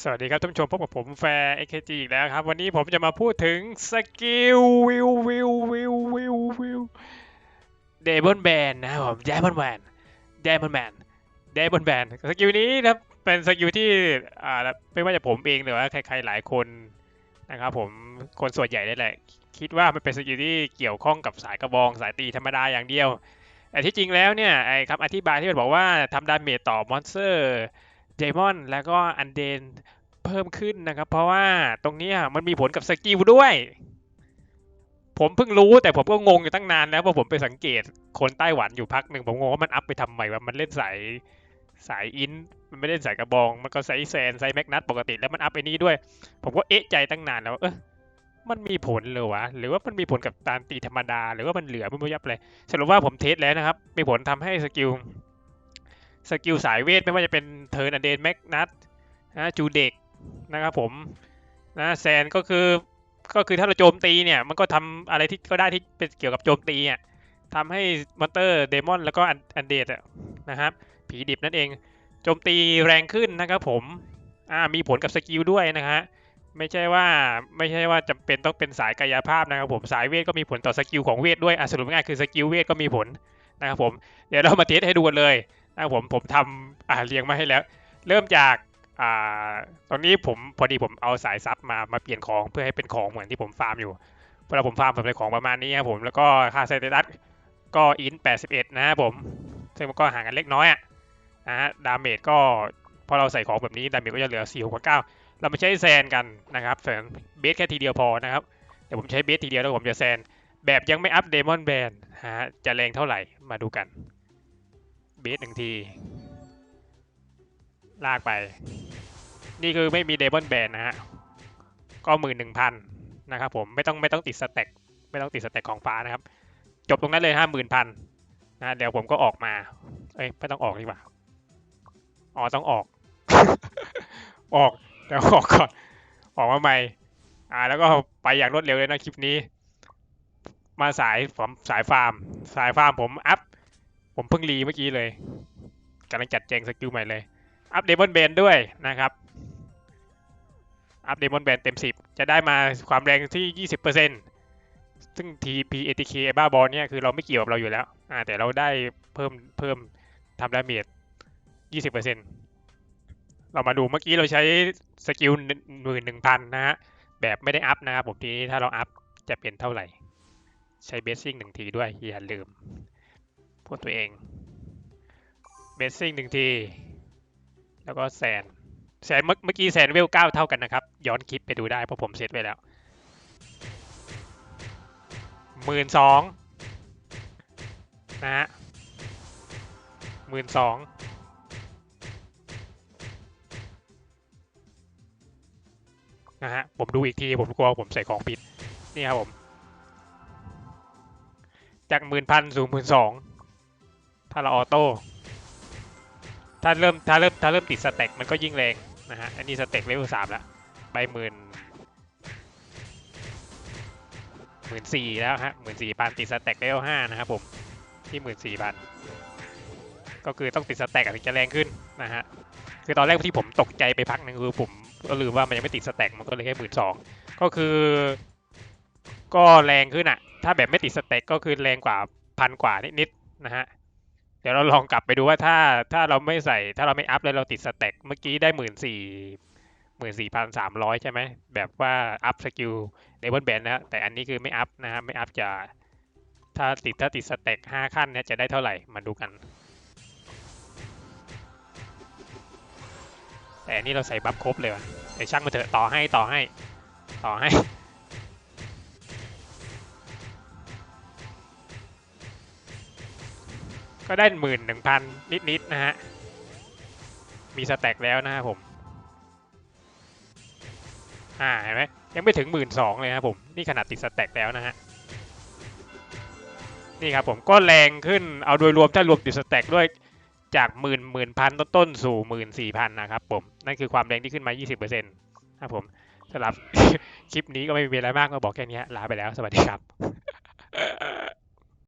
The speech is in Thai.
สวัสดีครับท่านผู้ชมพบกับผมแฟร์ AKG อีกแล้วครับ วันนี้ผมจะมาพูดถึงสกิลวิววิววิววิววิวเดบอนแบนนะครับผมเดบอนแบนเดบอนแบนเดบอนแบนสกิลนี้นะครับเป็นสกิลที่อ่าไม่ว่าจะผมเองหรือว่าใครๆหลายคนนะครับผมคนส่วนใหญ่นี่แหละ คิดว่ามันเป็นสกิลที่เกี่ยวข้องกับสายกระบองสายตีธรรมดาอย่างเดียวแต่ที่จริงแล้วเนี่ยไอ้คำอธิบายที่มันบอกว่าทำดาเมจต่อมอนสเตอร์ ดมอนแล้วก็อันเดนเพิ่มขึ้นนะครับ เพราะว่าตรงนี้มันมีผลกับสกิลด้วย ผมเพิ่งรู้แต่ผมก็งงอยู่ตั้งนานแล้วเพราะผมไปสังเกตคนไต้หวันอยู่พักหนึ่งผมงงว่ามันอัพไปทำไมว่ามันเล่นสายสายอินมันไม่เล่นสายกระบอง มันก็ใส่แซนใส่แมกนัตปกติแล้วมันอัพไปนี้ด้วย ผมก็เอ๊ะใจตั้งนานแล้วเออมันมีผลเลยวะ หรือว่ามันมีผลกับการตีธรรมดา หรือว่ามันเหลือไม่รู้ยับเลยสรุปว่าผมเทสแล้วนะครับ มีผลทำให้สกิล สกิลสายเวทไม่ว่าจะเป็นเทิร์นอเดนแมกนัตนะจูเด็กนะครับผมนะแซนก็คือก็คือถ้าเราโจมตีเนี่ยมันก็ทำอะไรที่ก็ได้ที่เป็นเกี่ยวกับโจมตีอะทำให้มอนเตอร์เดมอนแล้วก็อันเดดอะนะครับผีดิบนั่นเองโจมตีแรงขึ้นนะครับผมอ่ามีผลกับสกิลด้วยนะฮะไม่ใช่ว่าไม่ใช่ว่าจำเป็นต้องเป็นสายกายภาพนะครับผมสายเวทก็มีผลต่อสกิลของเวทด้วยอะสรุปง่ายคือสกิลเวทก็มีผลนะครับผมเดี๋ยวเรามาเทสให้ดูกันเลย นะผมผมทำอ่าเรียงมาให้แล้ว เริ่มจากอ่าตอนนี้ผมพอดีผมเอาสายซับมามาเปลี่ยนของเพื่อให้เป็นของเหมือนที่ผมฟาร์มอยู่เวลาผมฟาร์มผมได้ของประมาณนี้ครับผมแล้วก็ค่าเซตตัสก็อิน81 นะครับผม ซึ่งมันก็ห่างกันเล็กน้อยอะนะฮะดาเมจก็พอเราใส่ของแบบนี้ดาเมจก็จะเหลือ 4 6 9 เราไมาใช้แซนกันนะครับแซนเบสแค่ทีเดียวพอนะครับเดี๋ยวผมใช้เบสทีเดียวแล้วผมจะแซนแบบยังไม่อัพเดมอนแบนฮะจะแรงเท่าไหร่มาดูกัน บสหนึ่งที ลากไป นี่คือไม่มีเดบอนแบนนะฮะ ก็หมื่นหนึ่งพันนะครับผมไม่ต้องไม่ต้องติดสแต็กไม่ต้องติดสแต็กของฟ้านะครับ จบตรงนั้นเลยห้าหมื่นพันนะเดี๋ยวผมก็ออกมา เอ้ยไม่ต้องออกดีกว่าอ๋อต้องออก ออกเดี๋ยวออกก่อน ออกมาใหม่ อ่า แล้วก็ไปอย่างรวดเร็วเลยนะคลิปนี้ มาสายผมสายฟาร์ม สายฟาร์มผมอัพ ผมเพิ่งรีเมื่อกี้เลยกำลังจัดแจงสกิลใหม่เลย อัพเดมอนแบนด้วยนะครับ อัพเดมอนแบนเต็ม 10 จะได้มาความแรงที่ 20%ซึ่ง TP ATK บ้าบอลเนี่ยคือเราไม่เกี่ยวกับเราอยู่แล้วอ่าแต่เราได้เพิ่มเพิ่มทำดาเมจ20%เรามาดูเมื่อกี้เราใช้สกิลหมื่นหนึ่งพันนะฮะ แบบไม่ได้อัพนะครับผมทีนี้ถ้าเราอัพจะเป็นเท่าไหร่ ใช้เบสซิ่งหนึ่งทีด้วยอย่าลืม พูดตัวเองเบสซิ่งหนึ่งที แล้วก็แซนแซนเมื่อกี้แซนเวลเก้าเท่ากันนะครับ ย้อนคลิปไปดูได้เพราะผมเซตไว้แล้วหมื่นสองนะฮะหมื่นสองนะฮะผมดูอีกที ผมกลัวผมใส่ของผิด นี่ครับผม จากหมื่นพันสู่หมื่นสอง ถ้าเราออโต้ถ้าเริ่มถ้าเริ่มถ้าเริ่มติดสเต็กมันก็ยิ่งแรงนะฮะอันนี้สเต็กเลเวลสามแล้วไปหมื่นหมื่นสี่แล้วฮะหมื่นสี่พันติดสเต็กเลเวลห้านะครับผมที่หมื่นสี่พันก็คือต้องติดสเต็กถึงจะแรงขึ้นนะฮะคือตอนแรกที่ผมตกใจไปพักหนึงคือผมก็ลืมว่ามันยังไม่ติดสเต็กมันก็เลยแค่หมื่นสองก็คือ ก็แรงขึ้นอะถ้าแบบไม่ติดสเต็กก็คือแรงกว่าพันกว่านิดๆนะฮะ เดี๋ยวเราลองกลับไปดูว่าถ้าถ้าเราไม่ใส่ถ้าเราไม่อัพแล้วเราติดสเต็กเมื่อกี้ได้หมื่นสี่หมื่นสี่พันสามร้อยใช่ไหมแบบว่าอัพสกิลเลเวลแบนนะแต่อันนี้คือไม่อัพนะครับไม่อัพจะถ้าติดถ้าติดสเต็กห้าขั้นเนี่ยจะได้เท่าไหร่มาดูกัน แต่อันนี่เราใส่บัฟครบเลยว่ะไอช่างมาเถอะต่อให้ต่อให้ ต่อให้ ก็ได้หมื่นหนึ่งพันนิดๆนะฮะ มีสแต็กแล้วนะครับผม อ่าเห็นไหมยังไม่ถึงหมื่นสองเลยนะครับผม นี่ขนาดติดสแต็กแล้วนะฮะ นี่ครับผมก็แรงขึ้นเอาโดยรวมถ้ารวมติดสแต็กด้วยจากหมื่นหมื่นพันต้นๆสู่หมื่นสี่พันนะครับผม นั่นคือความแรงที่ขึ้นมา 20%ครับผมสำหรับคลิปนี้ก็ไม่มีอะไรมากก็บอกแค่นี้ลาไปแล้วสวัสดีครับ